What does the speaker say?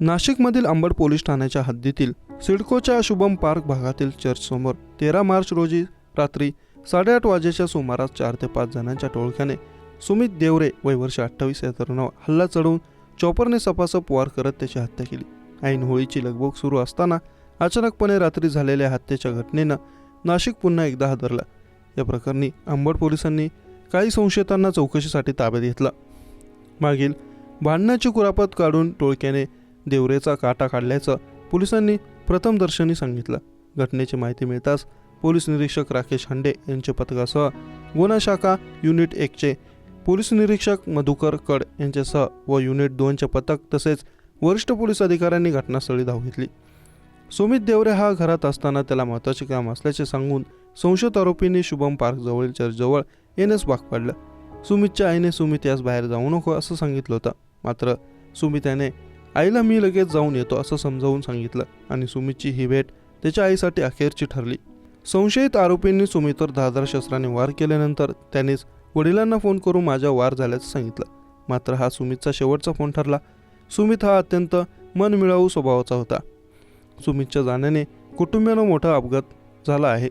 नाशिकमधील अंबड पोलीस ठाण्याच्या हद्दीतील सिडकोच्या शुभम पार्क भागातील चर्चसमोर तेरा मार्च रोजी रात्री साडेआठ वाजेच्या सुमारास चार ते पाच जणांच्या टोळक्याने सुमित देवरे वय वर्ष अठ्ठावीस या तरुणावर हल्ला चढवून चॉपरने सपासप वार करत त्याची हत्या केली. ऐन होळीची लगबग सुरू असताना अचानकपणे रात्री झालेल्या हत्येच्या घटनेनं नाशिक पुन्हा एकदा हादरला. या प्रकरणी अंबड पोलिसांनी काही संशयितांना चौकशीसाठी ताब्यात घेतला. मागील भांडणाची कुरापत काढून टोळक्याने देवरेचा काटा काढल्याचं पोलिसांनी प्रथमदर्शनी सांगितलं. घटनेची माहिती मिळताच पोलीस निरीक्षक राकेश हांडे यांच्या पथकासह गुन्हा शाखा युनिट एकचे पोलीस निरीक्षक मधुकर कड यांच्यासह व युनिट दोनचे पथक तसेच वरिष्ठ पोलीस अधिकाऱ्यांनी घटनास्थळी धाव घेतली. सुमित देवरे हा घरात असताना त्याला महत्त्वाचे काम असल्याचे सांगून संशयित आरोपींनी शुभम पार्क जवळील चर्चजवळ येण्यास भाग पाडलं. सुमितच्या आईने सुमित यास बाहेर जाऊ नको असं सांगितलं होतं. मात्र सुमित याने आईला मी लगेच जाऊन येतो असं समजावून सांगितलं आणि सुमितची ही भेट त्याच्या आईसाठी अखेरची ठरली. संशयित आरोपींनी सुमितवर दादर शस्त्राने वार केल्यानंतर त्यानेच वडिलांना फोन करून माझ्या वार झाल्याचं सांगितलं. मात्र हा सुमितचा शेवटचा फोन ठरला. सुमित हा अत्यंत मनमिळावू स्वभावाचा होता. सुमितच्या जाण्याने कुटुंबियांना मोठा अपघात झाला आहे.